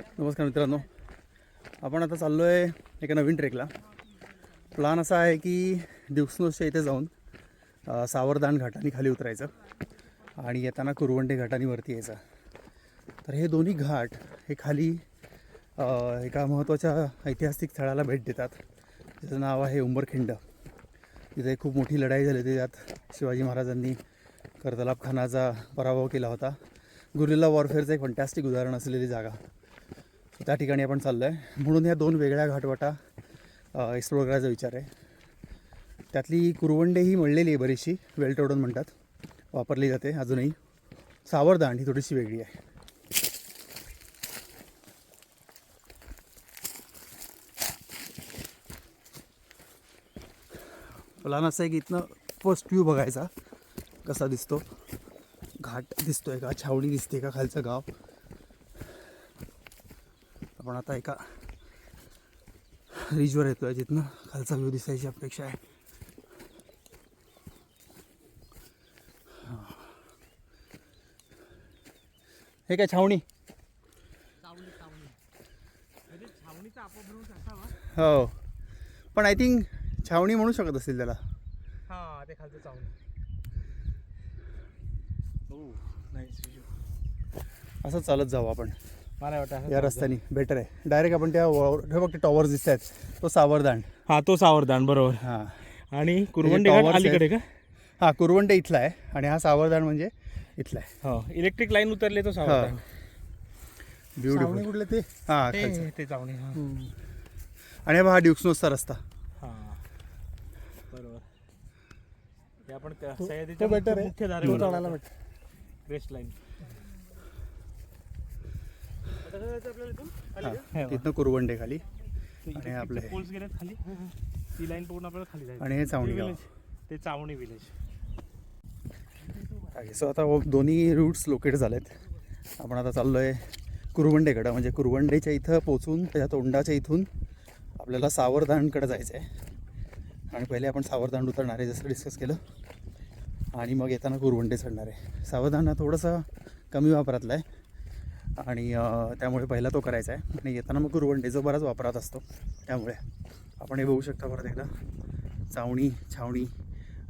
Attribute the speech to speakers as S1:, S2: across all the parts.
S1: नमस्कार मित्रांनो. आपण आता चाललो आहे एका नवीन ट्रेकला. प्लान असा आहे की दिवसनोसच्या इथे जाऊन सावरदान घाटाने खाली उतरायचं आणि येताना कुरवंडे घाटाने वरती यायचं. तर हे दोन्ही घाट हे खाली एका महत्त्वाच्या ऐतिहासिक स्थळाला भेट देतात. त्याचं नाव आहे उंबरखिंड. तिथे खूप मोठी लढाई झाली होती. त्यात शिवाजी महाराजांनी करतलाब खानाचा पराभव केला होता. गुरिल्ला वॉरफेअरचं एक फंटॅस्टिक उदाहरण असलेली जागा. त्या ठिकाणी आपण चाललो आहे म्हणून ह्या दोन वेगळ्या घाटवाटा एक्सप्लोर करायचा विचार आहे. त्यातली कुरवंडे ही मळलेली आहे बरीचशी वेलटोडून म्हणतात. वापरली जाते अजूनही. सावरदांड ही थोडीशी वेगळी आहे. प्लान असं आहे की इथनं फर्स्ट व्ह्यू बघायचा. कसा दिसतो? घाट दिसतोय का? छावणी दिसते का खालचं गाव? आपण आता एका रिजवर येतोय जिथनं खालचा व्ह्यू दिसायची अपेक्षा आहे. हा. काय छावणी? हो. पण आय थिंक छावणी म्हणू शकत असतील त्याला.
S2: हा ते खालचं चावलं नाईस
S1: असं चालत जाऊ आपण. या रस्त्याने बेटर आहे. डायरेक्ट आपण त्या वर- हे बघ ते टॉवर्स दिसत आहेत. तो सावरदांड.
S2: हा तो सावरदान बरोबर.
S1: हां.
S2: आणि कुरवंडे अलीकडे का?
S1: हां कुरवंडे इथला आहे आणि हा सावरदांड म्हणजे इथला आहे.
S2: हो इलेक्ट्रिक लाईन उतरले तो सावरदान
S1: ब्युटिफुल
S2: कुठले ते?
S1: हां
S2: ते चावणी हा.
S1: आणि हा ड्युक्सनोसचा रस्ता.
S2: हा. बरोबर. हे आपण त्या सह्याद्रीच्या मुख्य- लाईन
S1: हां तिथनं कुरवंडे खाली. आणि आपले हे.
S2: पोल्स गेलेत खाली. ती लाईन पकडून आपल्याला खाली जायचं.
S1: आणि हे चावणी गाव.
S2: village. ते चावणी विलेज
S1: सो आता व- दोन्ही रूट्स लोकेट झालेत. आपण आता चाललो आहे कुरवंडेकडं. म्हणजे कुरवंडेच्या इथं पोचून त्याच्या तोंडाच्या इथून आपल्याला सावरदांडकडे जायचं आहे आणि पहिले आपण सावरदांड उतरणार आहे जसं डिस्कस केलं. आणि मग येताना कुरवंडे चढणार. आहे सावरदांड हा थोडासा कमी वापरातला आहे. आणि त्यामुळे पहिला तो करायचा आहे. आणि येताना मग कुरवंडे जो बराच वापरात असतो. त्यामुळे आपण हे बघू शकता परत एकदा. चावणी छावणी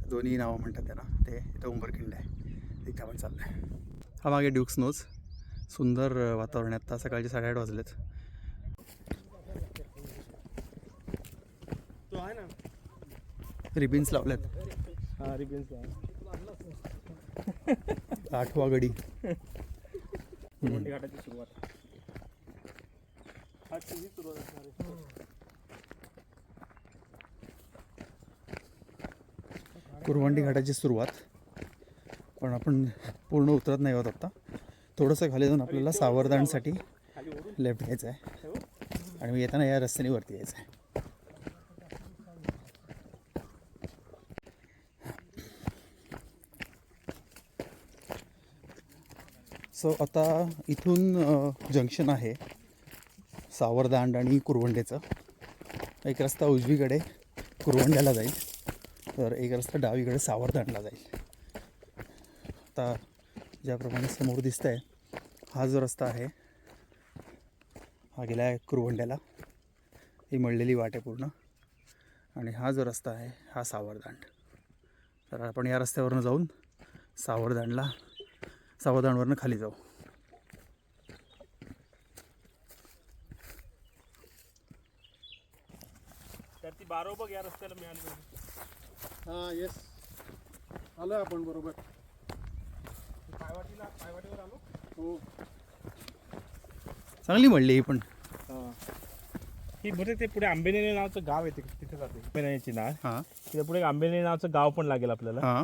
S1: दोन्ही नावं म्हणतात त्यांना ते इथं उंबरखिंड आहे. तिथे आपण चाललो आहे हा मागे ड्युक्स नोज सुंदर वातावरण आहे. आता सकाळचे साडेआठ वाजलेत.
S2: तो आहे ना?
S1: रिबिन्स लावल्यात.
S2: हा रिबन्स
S1: आठवा गडी.
S2: कुरवंडी घाटाची सुरुवात. हा तुझी सुरुवात असणार आहे.
S1: कुरवंडी घाटाची सुरुवात. पण आपण पूर्ण उतरत नाही होत आत्ता थोडंसं खाली जाऊन आपल्याला
S2: ओढून.
S1: लेफ्ट घ्यायचं आहे आणि येताना या रस्त्याने वरती यायचं आहे सो आता इथून जंक्शन आहे सावरदांड आणि कुरवंडेचं. एक रस्ता उजवीकडे कुरवंड्याला जाईल तर एक रस्ता डावीकडे सावरदांडला जाईल. आता ज्याप्रमाणे समोर दिसत आहे हा जो रस्ता आहे हा गेला आहे कुरवंड्याला. ही मळलेली वाट आहे पूर्ण. आणि हा जो रस्ता आहे हा सावरदांड. तर आपण या रस्त्यावरनं जाऊन सावरदांडला सावरदांडवरनं खाली जाऊ.
S2: तर ती बारो बघ या रस्त्याला मिळाली पाहिजे
S3: हा येस आलोय आपण बरोबर.
S2: पायवाटीला पायवाटीवर आलो.
S3: हो.
S1: चांगली मळली ही पण.
S2: ही. बरे ते पुढे आंबेनेने नावाचं गाव आहे ते तिथे जाते. आंबेनेची नाळ.
S1: हां.
S2: तिथे पुढे आंबेने नावाचं गाव पण लागेल आपल्याला.
S1: हां.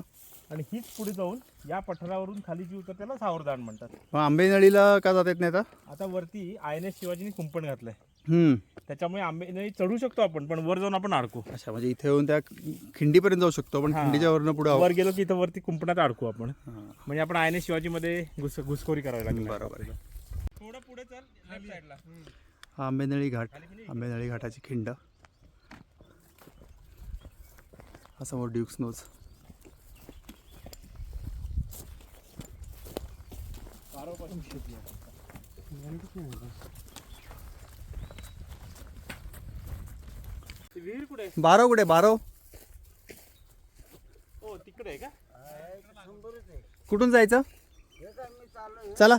S2: आणि हीच पुढे जाऊन या पठारावरून खाली जी उतर त्याला सावरदान म्हणतात.
S1: मग आंबेनळीला का जात येत नाही आता?
S2: आता वरती आय एन एस शिवाजीने कुंपण घातलंय.
S1: हम्म.
S2: त्याच्यामुळे आंबेनळी चढू शकतो आपण पण वर जाऊन आपण अडकू
S1: अच्छा म्हणजे इथे येऊन त्या खिंडीपर्यंत जाऊ शकतो पण. खिंडीच्या वरनं पुढे
S2: वर गेलो की इथं वरती कुंपणात अडकू आपण. म्हणजे आपण आय एन एस शिवाजी मध्ये घुस घुसखोरी करावी लागेल
S1: बरोबर आहे.
S2: थोडं पुढे चल लेफ्ट साईडला
S1: हा आंबेनळी घाट आंबेनळी घाटाची खिंड. हा समोर ड्युक्स नोज.
S2: बारो कुठे?
S1: बारव कुठे बारव
S2: तिकडे
S1: कुठून जायचं? चला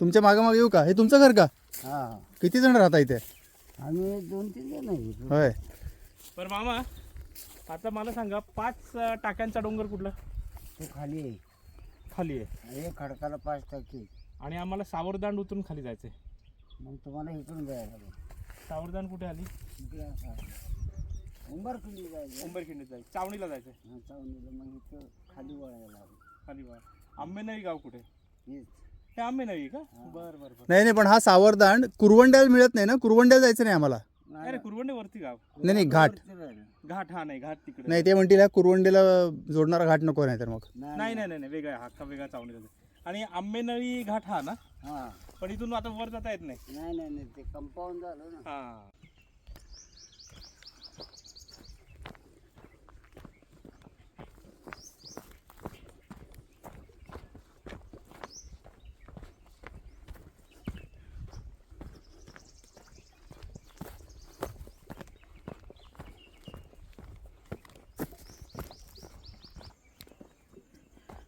S1: तुमच्या मागे मागे येऊ का? हे तुमचं घर का?
S4: हा.
S1: किती जण राहता इथे?
S4: आम्ही दोन तीन जण
S1: होय.
S2: पर मामा आता मला सांगा पाच टाक्यांचा डोंगर कुठला?
S4: तो खाली आहे.
S2: खाली आहे.
S4: आणि खडकाला पाच टक्के.
S2: आणि आम्हाला सावरदांड उतरून खाली जायचंय.
S4: मग तुम्हाला इकडून जायला लागेल.
S2: सावरदांड कुठे आली?
S4: इकडे असं उंबरखिंडी जायचं.
S2: उंबरखिंडीत जायचं. चावणीला जायचंय
S4: हा, चावणीला. मग इथं खाली वळायला लागेल.
S2: खाली वा आंबेनळी गाव कुठे?
S4: हेच.
S2: हे आंबेनळी का? बरं बरं बरं.
S1: नाही नाही पण हा सावरदांड कुरवंड्याला मिळत नाही ना? कुरवंड्याला जायचं नाही आम्हाला.
S2: अरे कुरवंडे वरती गाव.
S1: नाही नाही घाट.
S2: घाट हा नाही घाट तिकडे.
S1: नाही ते म्हणतील कुरवंडीला जोडणारा घाट नको नाही तर मग.
S4: नाही
S2: नाही नाही नाही नाही, वेगळा हा का वेगळा जायचं. आणि आंबेनळी घाट हा ना?
S4: हा.
S2: पण इथून आता वर जाता येत नाही.
S4: नाही नाही नाही ते कंपाऊंड झालं ना.
S2: हा.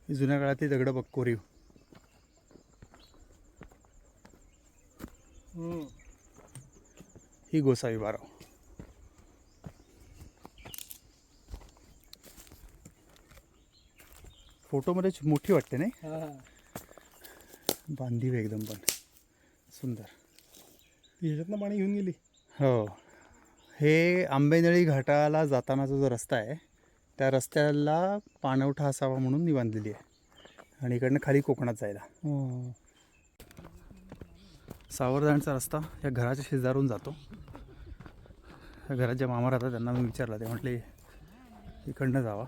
S1: ही जुन्या काळातली दगडं बघ कोरीव ही गोसावी बाराव. फोटोमध्ये छ- मोठी वाटते नाही? बांधीव एकदम पण. सुंदर.
S3: ह्याच्यातनं पाणी घेऊन गेली.
S1: हो. हे आंबेनळी घाटाला जातानाचा जो रस्ता आहे त्या रस्त्याला पाणवठा असावा म्हणून मी बांधलेली आहे. आणि इकडनं खाली कोकणात जायला. सावरदांचा रस्ता या घराच्या शेजारून जातो. या घरात ज्या मामा राहतात त्यांना मी विचारलं ते म्हटले इकडनं जावा.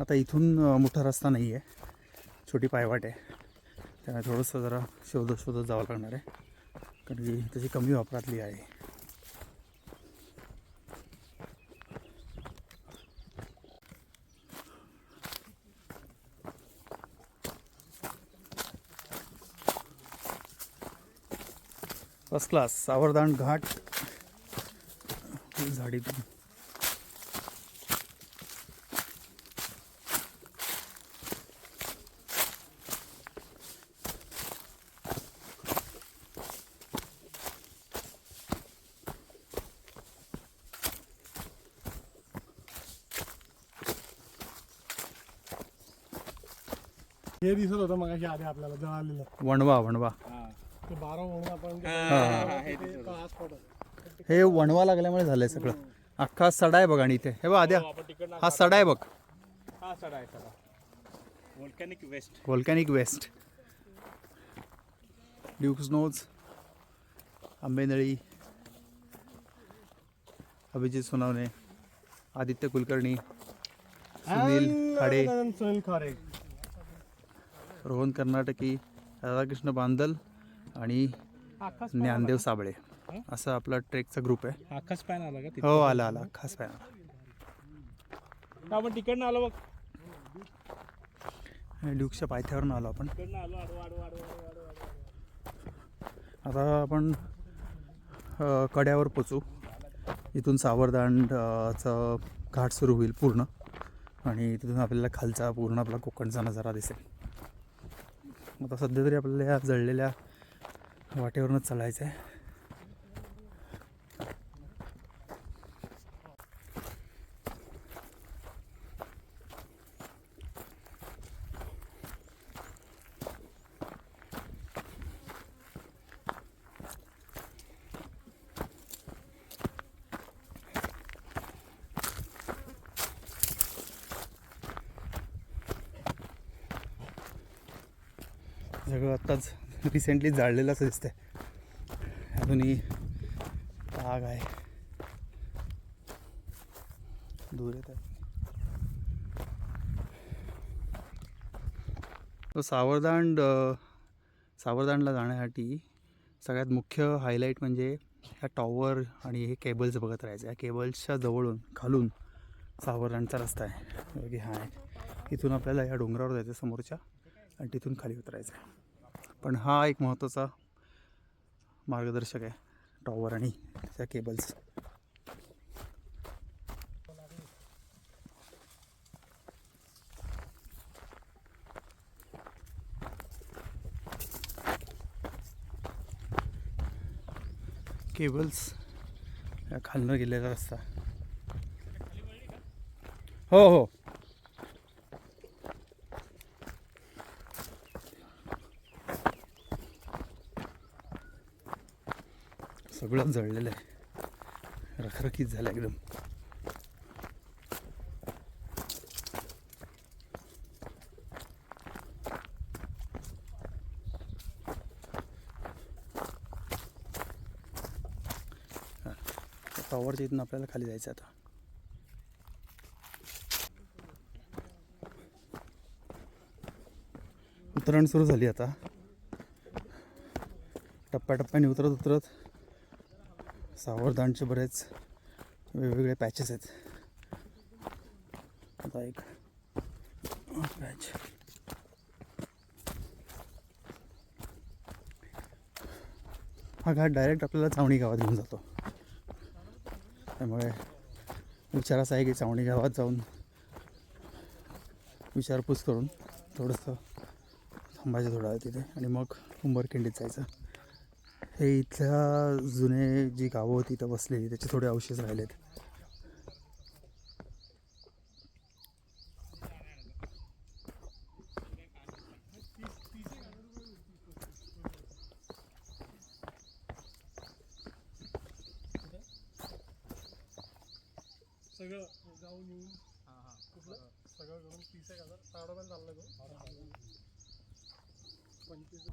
S1: आता इथून मोठा रस्ता नाही आहे. छोटी पायवाट आहे. त्यामुळे थोडंसं जरा शोधत शोधत जावं लागणार आहे. कारण की तशी कमी वापरातली आहे. फर्स्ट क्लास सावरदान घाट.
S3: झाडीतून दिसत होतं मग आधी आपल्याला जळालेलं
S1: वणवा वणवा.
S3: ते बारा म्हणून आपण ते-
S2: हे
S3: ते हा.
S1: हे वणवा लागल्यामुळे झालंय सगळं. अख्खा सडा आहे बघ आणि इथे. हे बघ आद्या. हा सडा आहे बघ.
S2: हा सडा आहे सडा. Volcanic waste
S1: volcanic waste Duke's Nose Ambenali. Abhijit Sonawane. Aditya Kulkarni. Sunil Khade
S3: Sunil Khade
S1: Rohan Karnataki Radhakrishna Bandal आणि ज्ञानदेव साबळे. असा आपला ट्रेकचा ग्रुप आहे.
S2: आकाश पॅन आला का
S1: हो आला आला. खास पॅन
S2: आपण तिकडनं आलो बघ?
S1: ड्यूकच्या पायथ्यावरून आलो आपण.
S2: आलो
S1: आता आपण कड्यावर पोचू. इथून सावरदांडचा घाट सुरू होईल पूर्ण. आणि तिथून आपल्याला खालचा पूर्ण आपला कोकणचा नजारा दिसेल. आता सध्या तरी आपल्याला या जळलेल्या वाटेवरूनच चालायचं आहे सगळं आत्ताच रिसेंटली जाळलेलं असं दिसतंय. अजूनही आग आहे. दूर येत आहे तो सावरदांड सावरदांडला जाण्यासाठी सगळ्यात मुख्य हायलाईट म्हणजे ह्या टॉवर आणि हे केबल्स बघत राहायचं. या केबल्सच्या जवळून खालून सावरदांडचा रस्ता आहे. की हा आहे. इथून आपल्याला या डोंगरावर जायचं समोरच्या. आणि तिथून खाली उतरायचं आहे पण हा एक महत्त्वाचा मार्गदर्शक आहे. टॉवर आणि त्या केबल्स केबल्स या खालनं गेलेला रस्ता. हो हो. सगळं जळलेलं आहे. रखरखीत झालं एकदम. टॉवरच्या इथून आपल्याला खाली जायचं आता. उतरण सुरू झाली आता. टप्प्याटप्प्याने उतरत उतरत. सावरदानचे बरेच वेगवेगळे पॅचेस आहेत. आता एक पॅच हा घाट डायरेक्ट आपल्याला चावणी गावात घेऊन जातो. त्यामुळे विचार असा आहे की चावणी गावात जाऊन विचारपूस करून थोडंसं थांबायचं थोडा तिथे आणि मग उंबरखिंडीत जायचं. हे इथल्या जुने जी गावं होती इथं बसलेली त्याचे थोडे अवशेष राहिलेत.
S3: सगळं जाऊन येऊन सगळं करून तीस एक हजार चाललं पंचवीस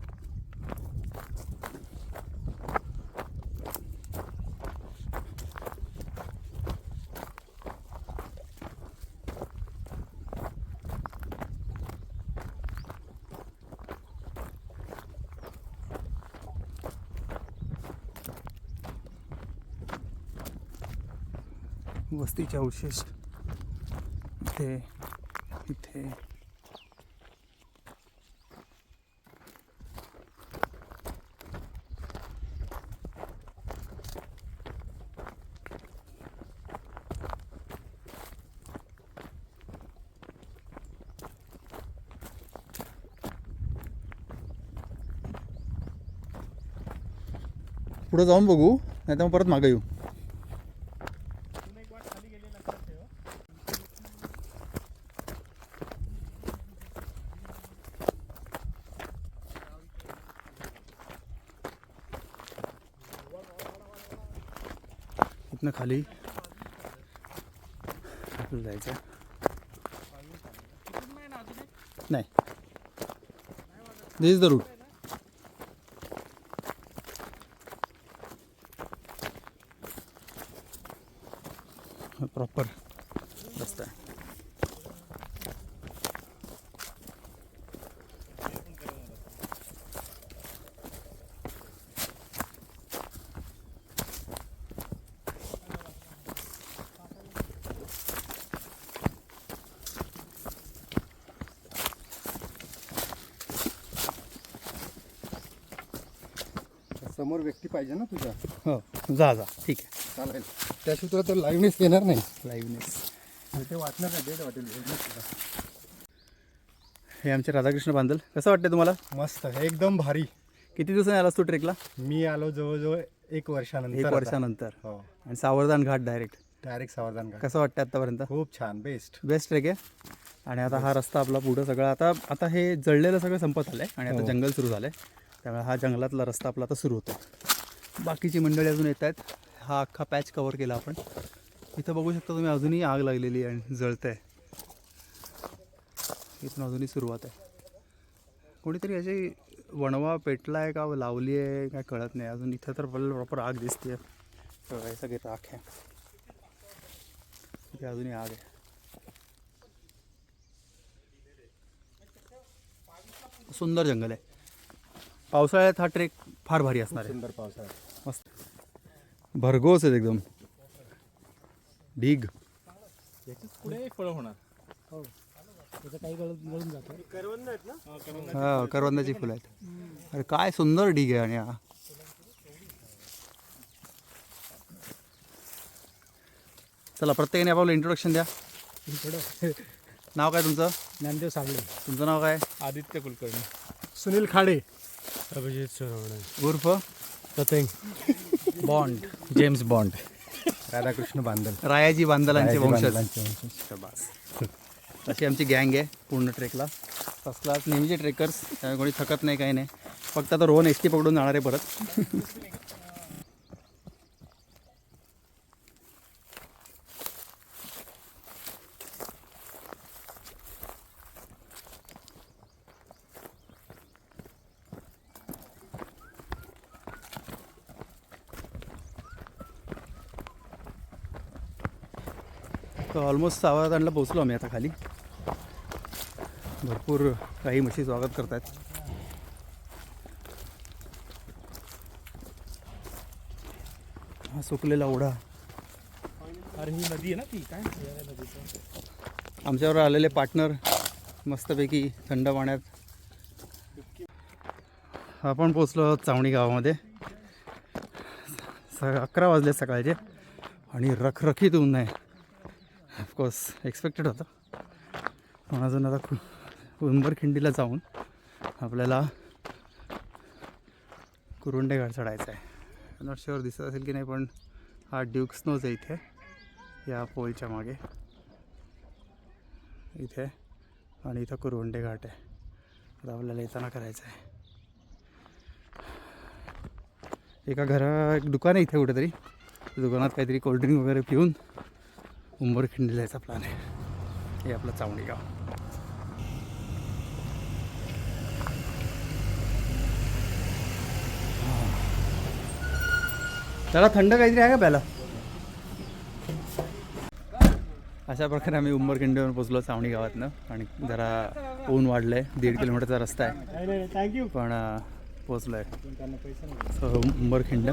S1: वस्तीचे अवशेष. इथे इथे. पुढं जाऊन बघू नाही तर मग परत मागे येऊ
S2: अजून एक वाट खाली गेली लक्षात ठेव
S1: इथनं खाली. जायचं
S2: नाही
S1: दिस द रूट प्रॉपर रस्ता आहे
S5: समोर व्यक्ती पाहिजे ना तुझ्या?
S1: हो जा जा. ठीक आहे.
S5: चालेल. त्याशिवाय तुला तर लाईव्हनेस येणार नाही.
S1: लाईव्हनेस
S5: ते वाटणार नाही डेट वाटेल.
S1: हे आमचे राधाकृष्ण बांदल. कसं वाटतं तुम्हाला?
S5: मस्त एकदम भारी.
S1: किती दिवसांनी आलास तू ट्रेकला
S5: मी आलो जवळजवळ एक वर्षानंतर
S1: एक
S5: आता.
S1: वर्षानंतर.
S5: हो.
S1: आणि सावरदान घाट डायरेक्ट
S5: डायरेक्ट सावधान का
S1: कसं वाटतं आत्तापर्यंत
S5: खूप छान. बेस्ट
S1: बेस्ट ट्रेक आहे. आणि आता हा रस्ता आपला पुढं सगळं. आता आता हे जळलेलं सगळं संपत आलं आहे आणि आता
S5: हो.
S1: जंगल सुरू झालं आहे त्यामुळे हा जंगलातला रस्ता आपला आता सुरू होतो आहे बाकीची मंडळी अजून येत आहेत हा अख्खा पॅच कवर केला आपण. इथं बघू शकता तुम्ही अजूनही आग लागलेली आहे आणि जळतं आहे इथून अजूनही सुरुवात आहे. कोणीतरी याची वणवा पेटला आहे का लावली आहे काय कळत नाही. अजून इथं तर प्रॉपर आग दिसते आहे सगळे राख आहे. इथे अजूनही आग आहे. सुंदर जंगल आहे. पावसाळ्यात हा ट्रेक फार भारी असणार आहे.
S5: सुंदर पावसाळा.
S1: मस्त. भरघोस आहेत एकदम. ढीग.
S2: याच्याच पुढे फळं होणार?
S3: त्याचं काही गळून गळून जातं. करवंद आहेत ना?
S1: हा करवंदाची फुलं आहेत. अरे काय सुंदर ढीग आहे आणि हा. चला प्रत्येकाने आपापलं इंट्रोडक्शन द्या.
S3: थोडं
S1: नाव काय तुमचं?
S3: ज्ञानदेव साबळे
S1: तुमचं नाव काय?
S2: आदित्य कुलकर्णी.
S3: सुनील खाडे. अभिजित सोनवणे.
S1: उर्फ?
S3: Patang
S1: Bond. James Bond.
S5: Radhakrishna Bandal.
S1: Rayaji बांदलांचे
S5: Rayaji
S1: वंशज. अशी आमची गँग आहे पूर्ण ट्रेकला. फर्स्ट क्लास नेहमीचे ट्रेकर्स कोणी थकत नाही काही नाही. फक्त आता रोहन एस टी पकडून जाणार आहे परत तर ऑलमोस्ट सावरदानला पोचलो आम्ही आता खाली. भरपूर काही म्हशी स्वागत करतात हा सुकलेला ओढा.
S2: अरे ही नदी आहे ना ती? काय?
S1: आमच्यावर आलेले पार्टनर मस्तपैकी थंड पाण्यात. आपण पोचलो आहोत चावणी गावामध्ये. स अकरा वाजले सकाळचे आणि रखरखीत ऊन आहे. ऑफकोर्स एक्सपेक्टेड होता. पण अजून आता खू उंबरखिंडीला जाऊन आपल्याला कुरुंडे घाट चढायचा आहे नॉट शुअर दिसत असेल की नाही पण हा ड्यूक स्नोज आहे इथे. या पोलच्या मागे. इथे. आणि इथं कुरुंडे घाट आहे. आता आपल्याला येताना करायचं आहे एका घरा एक दुकान आहे इथे कुठेतरी. दुकानात काहीतरी कोल्ड्रिंक वगैरे पिऊन उंबरखिंडीला यायचा प्लॅन आहे. हे आपलं चावणी गाव त्याला थंड काहीतरी आहे का प्याला अशा प्रकारे आम्ही उंबरखिंडीवर पोचलो चावणी गावातनं आणि जरा ऊन वाढलं आहे दीड किलोमीटरचा रस्ता आहे. पण पोचलो आहे सो उंबरखिंड.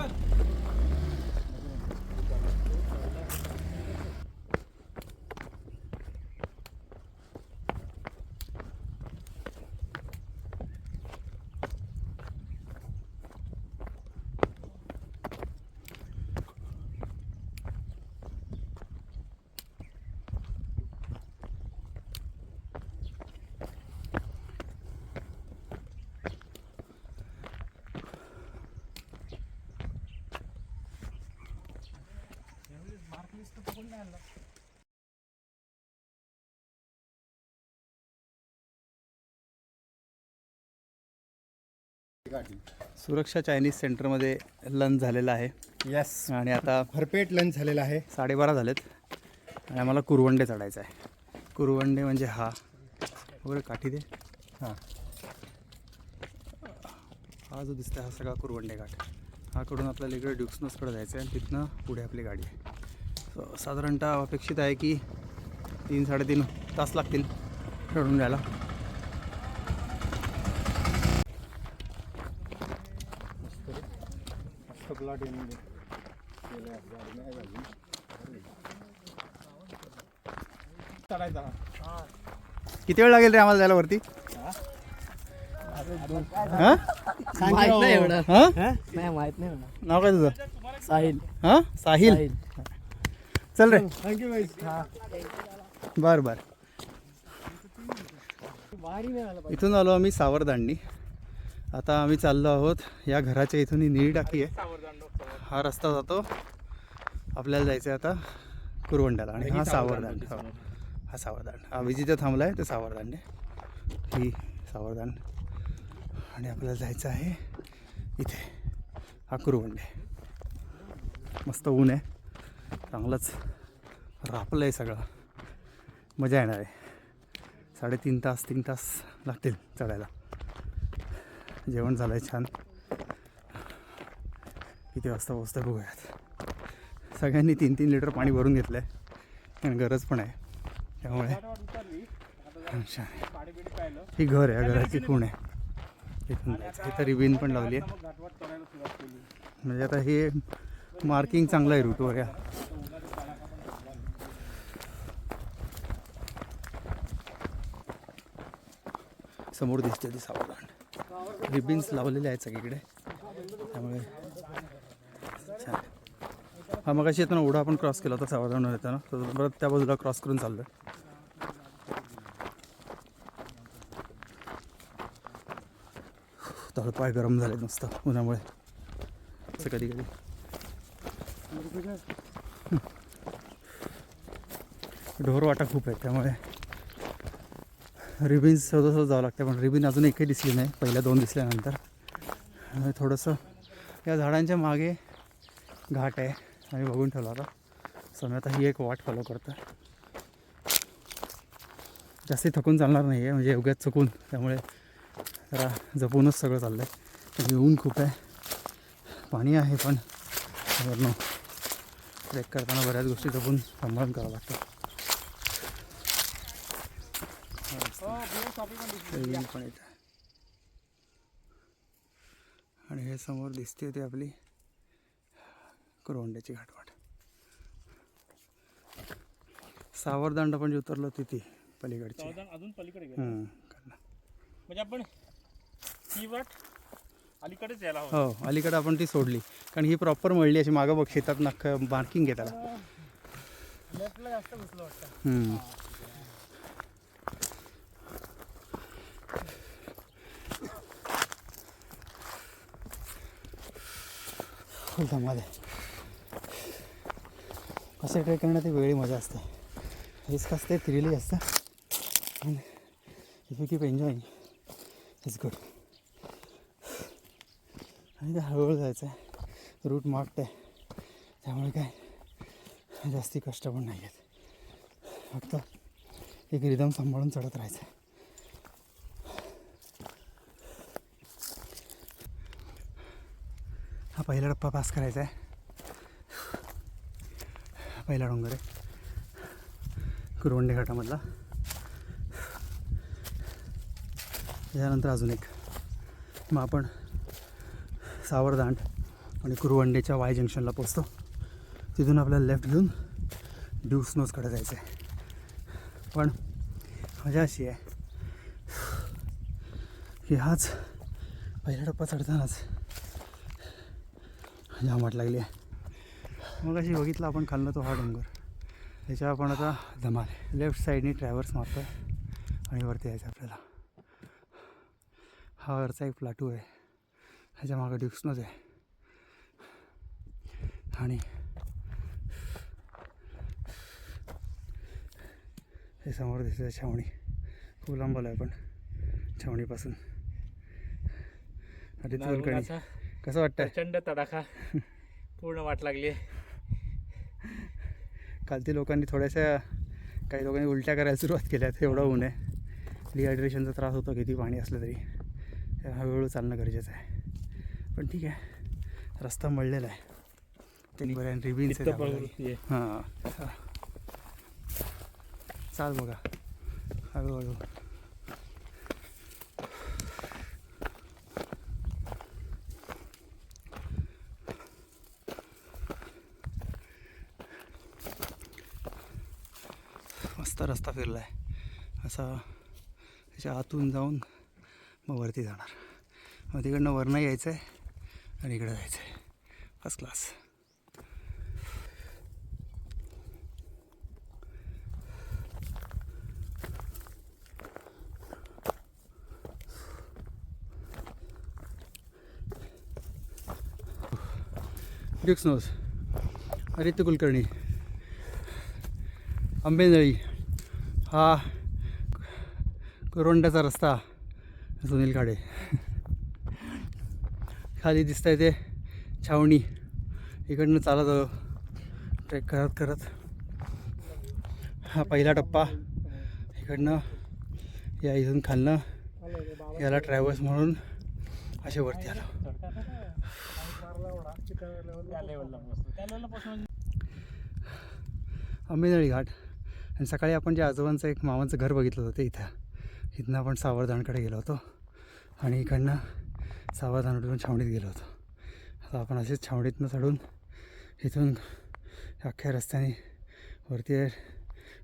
S1: सुरक्षा चायनीज सेंटरमध्ये लंच झालेला आहे.
S5: येस
S1: आणि आता
S5: भरपेट लंच झालेला आहे.
S1: साडेबारा झालेत. आणि आम्हाला कुरवंडे चढायचं आहे. कुरवंडे म्हणजे हा. वगैरे काठी दे.
S5: हां.
S1: हा जो दिसतोय हा सगळा कुरवंडे घाट. हा कडून आपल्याला इकडे ड्युक्सनसकडे जायचं आहे आणि तिथनं पुढे आपली गाडी आहे. So, साधारणतः अपेक्षित आहे की तीन साडेतीन तास लागतील चढून जायला.
S2: चढायचा
S1: किती वेळ लागेल रे आम्हाला जायला वरती? हां?
S3: माहीत नाही एवढं.
S1: हां?
S3: नाही माहीत नाही एवढं.
S1: नाव काय तुझं?
S3: साहिल.
S1: हां? साहिल? चल रे.
S3: थँक्यू भाई
S1: बर बर.
S3: भारी नाही आला
S1: इथून आलो आम्ही सावरदांडी आता आम्ही चाललो आहोत या घराच्या इथून ही निळी टाकी आहे. हा रस्ता जातो. आपल्याला जायचं आहे आता कुरवंड्याला. आणि हा सावरदांड. हो. हा सावरदांड. हा विजित थांबला आहे ते सावरदांड आहे. ही सावरदांड. आणि आपल्याला जायचं आहे इथे. हा कुरवंडे. मस्त ऊन आहे. चांगलंच रापलं आहे सगळं. मजा येणार आहे. साडेतीन तास तीन तास लागतील चढायला. जेवण झालं आहे छान. किती वाजता पोचतं बघूयात. सगळ्यांनी तीन तीन लिटर पाणी भरून घेतलं आहे आणि गरज पण आहे. त्यामुळे ही घर आहे घराची खूण आहे. इथून इथं रिबिन पण लावली आहे. म्हणजे आता हे मार्किंग चांगलं आहे रूटवर या. समोर दिसते ती सावधान. रिबिन्स लावलेले आहेत सगळीकडे. त्यामुळे छान हा मग अशी येताना ओढा आपण क्रॉस केला होता सावधान येताना. तर परत त्या बाजूला क्रॉस करून चाललो तळपाय गरम झाले मस्त उन्हामुळे. असं कधी कधी. ढोर वाटा खूप आहे त्यामुळे. रिबिन्स शोधत जावं लागतं पण रिबिन अजून एकही दिसली नाही पहिल्या दोन दिसल्यानंतर. थोडंसं या झाडांच्या मागे घाट आहे आम्ही बघून ठेवला होता समय आता ही एक वाट फॉलो करतं जास्ती थकून चालणार नाही आहे म्हणजे उगाच चुकून. त्यामुळे जरा जपूनच सगळं चाललं आहे ऊन खूप आहे. पाणी आहे पण वरनं ट्रेक करताना बऱ्याच गोष्टी जपून सांभाळून करावं लागतं. पण येत. आणि हे समोर दिसते ती आपली करवंड्याची घाटवाट. सावरदांड आपण जे उतरलो होती ती पलीकडची.
S2: अजून पलीकडे
S1: हं.
S2: म्हणजे आपण ही वाट अलीकडेच यायला
S1: हो अलीकडे आपण ती सोडली. कारण ही प्रॉपर मळली अशी मागं बघ शेतात नाक मार्किंग आहे त्याला
S3: लेफ्टला जास्त घुसलं वाटतं
S1: हम्म. फुल धमाल आहे असं ट्रेक करण्यात एक वेगळी मजा असते. रिस्क असते थ्रिली असतं. आणि if you keep enjoying it's good आणि ते हळूहळू जायचं आहे रूट मार्क्ड आहे. त्यामुळे काय? जास्ती कष्ट पण नाही आहेत. फक्त एक रिदम सांभाळून चढत राहायचं आहे पहिला टप्पा पास करायचा आहे. पहिला डोंगर आहे. कुरवंडे घाटामधला. त्याच्यानंतर अजून एक. मग आपण सावरदांड आणि कुरवंडेच्या वाय जंक्शनला पोचतो तिथून आपल्याला लेफ्ट घेऊन ड्यू स्नोजकडे जायचं आहे पण मजा अशी आहे. की हाच पहिला टप्पा चढतानाच जाम वाट लागली आहे. मग अशी बघितलं आपण खाल्लं तो हा डोंगर. त्याच्या आपण आता धमाल लेफ्ट साईडने ट्रॅव्हर्स मारतो आहे आणि वरती यायचं आपल्याला. हा वरचा एक प्लाटू आहे. ह्याच्या मागं ड्युक्सनोज आहे. आणि हे समोर दिसतं छावणी. खूप लांब आहे आपण छावणीपासून. आधी
S2: नारळाचा?
S1: कसं वाटतंय?
S2: प्रचंड तडाखा. पूर्ण वाट लागली
S1: कालती लोकांनी थोड्याशा काही लोकांनी उलट्या करायला सुरुवात केल्यात एवढं ऊन आहे. डिहायड्रेशनचा त्रास होतो किती पाणी असलं तरी. हळूहळू चालणं गरजेचं आहे. पण ठीक आहे. रस्ता मळलेला आहे. त्यांनी रिबिन्स हां. चाल बघा हळूहळू मस्त रस्ता फिरला आहे असा त्याच्या आतून जाऊन मग वरती जाणार. मग तिकडनं वरणं यायचं आहे आणि इकडं जायचं आहे first class Duke's Nose Aditya Kulkarni Ambenali हा कुरवंड्याचा रस्ता सुनील काडे. खाली दिसत आहे ते छावणी. इकडनं चालत आलो ट्रेक करत करत. हा पहिला टप्पा. इकडनं या इथून खालनं याला ट्रॅव्हल्स म्हणून असे वरती आलो.
S3: मारला
S1: आंबेनळी घाट. आणि सकाळी आपण जे आजोबांचं एक मामांचं घर बघितलं होतं इथं. इथनं आपण सावरधानकडे गेलो होतो. आणि इकडनं सावरधान उठून छावणीत गेलो होतो. आता आपण असेच छावणीतनं चढून इथून अख्ख्या रस्त्याने वरती आहे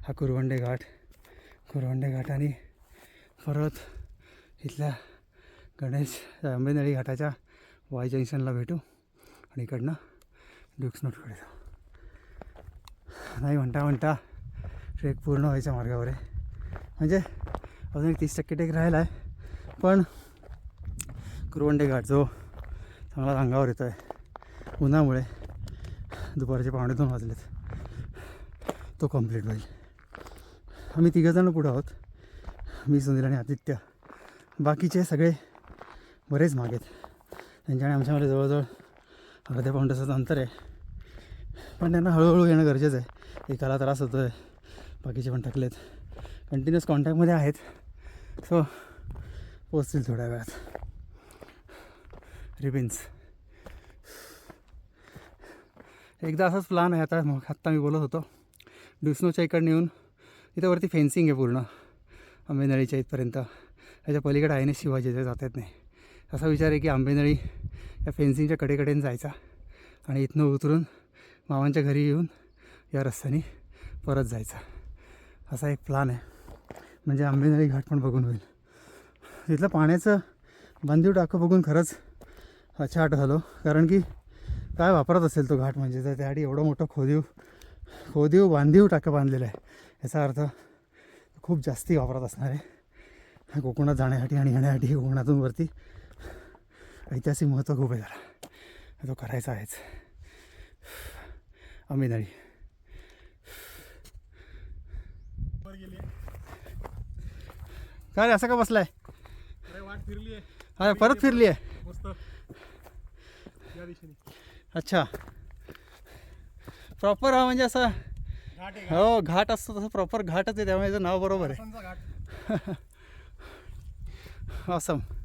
S1: हा कुरवंडे घाट. कुरवंडे घाटाने परत इथल्या गणेश आंबेनळी घाटाच्या वाय जंक्शनला भेटू. आणि इकडनं ड्युक्स नोटकडे जाऊ. नाही म्हणता म्हणता ट्रेक पूर्ण व्हायच्या मार्गावर आहे. म्हणजे अजून एक तीस टक्के टेक राहिला आहे. पण कुरवंडे घाट जो चांगला अंगावर येतो आहे उन्हामुळे दुपारचे पावणे दोन वाजलेत. तो कंप्लीट होईल. आम्ही तिघंजणं पुढं आहोत. मी सुनील आणि आदित्य. बाकीचे सगळे बरेच मागेत त्यांच्या आणि आमच्यामध्ये जवळजवळ अर्ध्या पाऊण तासाचं अंतर आहे. पण त्यांना हळूहळू येणं गरजेचं आहे. एकाला त्रास होतो आहे बाकीचे पण थकलेत कंटिन्युअस कॉन्टॅक्टमध्ये आहेत. सो पोचतील थोड्या वेळात. रिबिन्स एकदा असाच प्लान आहे आता. मग आत्ता मी बोलत होतो. ड्युस्नोच्या इकडनं येऊन इथं वरती फेन्सिंग आहे पूर्ण. आंबेनळीच्या इथपर्यंत. त्याच्या पलीकडे आहे ना शिवाजी ते जाता येत नाही. असा विचार आहे की आंबेनळी या फेन्सिंगच्या कडेकडेने जायचा आणि इथनं उतरून मामांच्या घरी येऊन या रस्त्याने परत जायचा. असा एक प्लान आहे. म्हणजे आंबेनळी घाट पण बघून होईल. तिथलं पाण्याचं बांधीव टाकं बघून खरंच अछाट झालो. कारण की काय वापरत असेल तो घाट म्हणजे? तर त्यासाठी एवढं मोठं खोदीव खोदीव बांधीव टाकं बांधलेलं आहे. याचा अर्थ खूप जास्ती वापरत असणार आहे. कोकणात जाण्यासाठी आणि येण्यासाठी कोकणातून वरती ऐतिहासिक महत्त्व खूप आहे त्याला तो करायचा आहेच. आंबेनळी
S3: वर गेली
S1: काय रे, असं का बसलाय?
S3: अरे वाट फिरली आहे
S1: परत फिरली आहे अच्छा. प्रॉपर हा म्हणजे असा हो घाट. असतो तसं प्रॉपर घाटच आहे त्यामुळे नाव बरोबर आहे.
S3: घाटांचा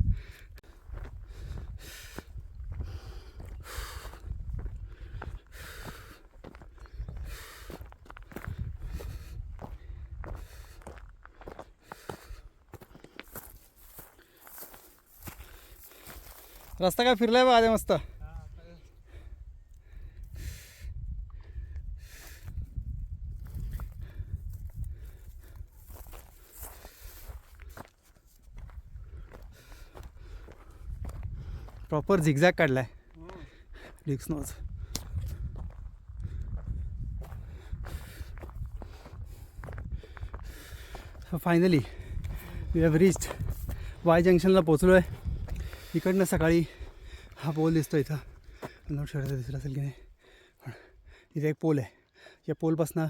S1: रस्ता काय फिरलाय बा आधी मस्त. प्रॉपर झिगझॅग काढलाय. लिक्स knows finally we have reached Y जंक्शनला पोचलो आहे इकडनं सकाळी हा पोल दिसतो इथं. नोट शहराचा दिसला असेल की नाही. पण इथे एक पोल आहे. या पोलपासनं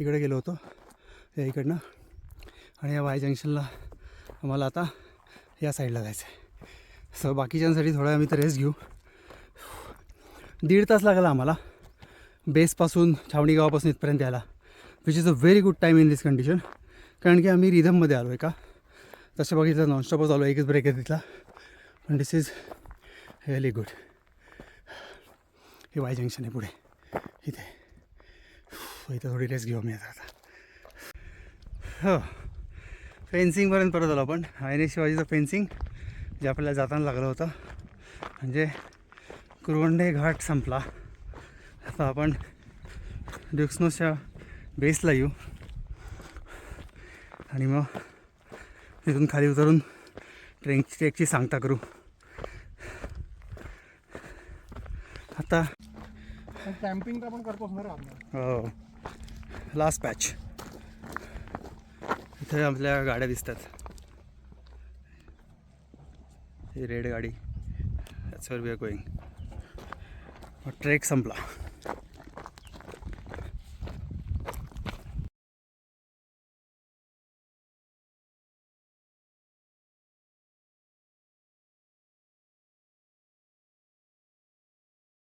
S1: इकडे गेलो होतो. या इकडनं. आणि या वाय जंक्शनला आम्हाला आता या साईडला जायचं आहे सो बाकीच्यांसाठी थोडा आम्ही तर रेस्ट घेऊ. दीड तास लागला आम्हाला. बेसपासून छावणी गावापासून इथपर्यंत यायला. Which is a very good time in this condition कारण की आम्ही रिधममध्ये आलो आहे का? तसं बघितलं नॉनस्टॉपच आलो एकच ब्रेक आहे तिथला. पण दिस इज रिअली गुड हे वाय जंक्शन आहे पुढे इथे इथं थोडी रेस्ट घेऊ मी आता आता हो फेन्सिंगपर्यंत परत आलो आपण आयने शिवाजीचं फेन्सिंग जे आपल्याला जाताना लागलं होतं म्हणजे कुरवंडे घाट संपला आता आपण ड्युक्सनोच्या बेसला येऊ आणि मग तिथून खाली उतरून ट्रेनची ट्रेकची सांगता करू आता
S3: कॅम्पिंग पण ना आपण
S1: हो. लास्ट पॅच इथे आपल्या गाड्या दिसतात. ही रेड गाडी. That's where we are going trek संपला.